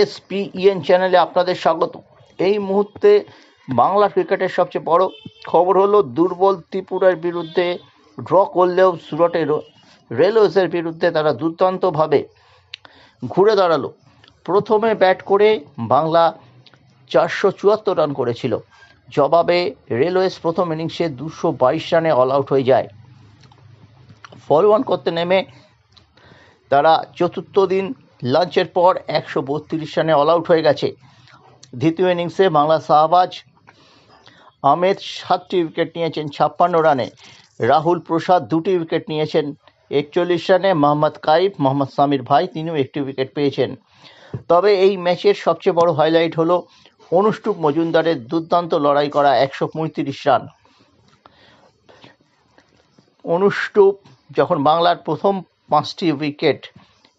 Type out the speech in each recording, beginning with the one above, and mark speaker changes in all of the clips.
Speaker 1: এসপিইএন চ্যানেলে আপনাদের স্বাগত। এই মুহূর্তে বাংলা ক্রিকেটের সবচেয়ে বড় খবর হলো, দুর্বল ত্রিপুরার বিরুদ্ধে ড্র করলেও সুরটের রেলওয়েজের বিরুদ্ধে তারা দুর্দান্তভাবে ঘুরে দাঁড়াল। প্রথমে ব্যাট করে বাংলা চারশো চুয়াত্তর রান করেছিল। জবাবে রেলওয়েজ প্রথম ইনিংসে দুশো বাইশ রানে অল আউট হয়ে যায়। ফলো অন করতে নেমে তারা চতুর্থ দিন লাঞ্চের পর একশো বত্রিশ রানে অল আউট হয়ে গেছে। দ্বিতীয় ইনিংসে বাংলা শাহবাজ, আহমেদ সাতটি উইকেট নিয়েছেন ছাপ্পান্ন রানে। রাহুল প্রসাদ দুটি উইকেট নিয়েছেন একচল্লিশ রানে। মোহাম্মদ কাইফ, মোহাম্মদ সামির ভাই তিনিও একটি উইকেট পেয়েছেন। তবে এই ম্যাচের সবচেয়ে বড় হাইলাইট হলো অনুষ্টুপ মজুমদারের দুর্দান্ত লড়াই করা একশো পঁয়ত্রিশ রান। অনুষ্টুপ যখন বাংলার প্রথম পাঁচটি উইকেট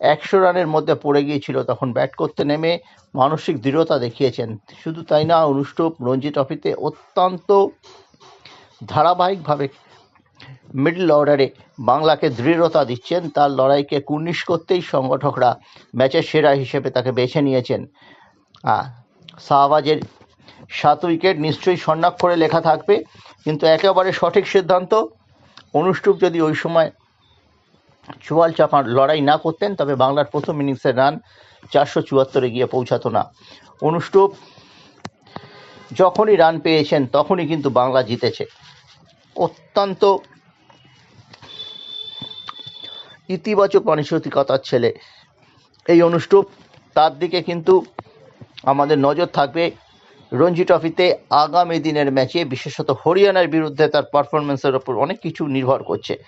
Speaker 1: একশো রানের মধ্যে পড়ে গিয়েছিল, তখন ব্যাট করতে নেমে মানসিক দৃঢ়তা দেখিয়েছেন। শুধু তাই না অনুষ্টুপ রঞ্জি ট্রফিতে অত্যন্ত ধারাবাহিকভাবে মিডল অর্ডারে বাংলাকে দৃঢ়তা দিচ্ছেন। তার লড়াইকে কুর্নিশ করতেই সংগঠকরা ম্যাচের সেরা হিসেবে তাকে বেছে নিয়েছেন। শাহবাজের সাত উইকেট নিশ্চয়ই স্বর্ণাক্ষরে লেখা থাকবে, কিন্তু একেবারে সঠিক সিদ্ধান্ত। অনুষ্টুপ যদি ওই সময় চুয়াল চাপার লড়াই না করতেন, তবে বাংলার প্রথম ইনিংসের রান চারশো চুয়াত্তরে গিয়ে পৌঁছাতো না। অনুষ্টুপ যখনই রান পেয়েছেন, তখনই কিন্তু বাংলা জিতেছে। অত্যন্ত ইতিবাচক মানসিকতার ছেলে এই অনুষ্টুপ তার দিকে কিন্তু আমাদের নজর থাকবে রঞ্জি ট্রফিতে আগামী দিনের ম্যাচে, বিশেষত হরিয়ানার বিরুদ্ধে তার পারফরমেন্সের ওপর অনেক কিছু নির্ভর করছে।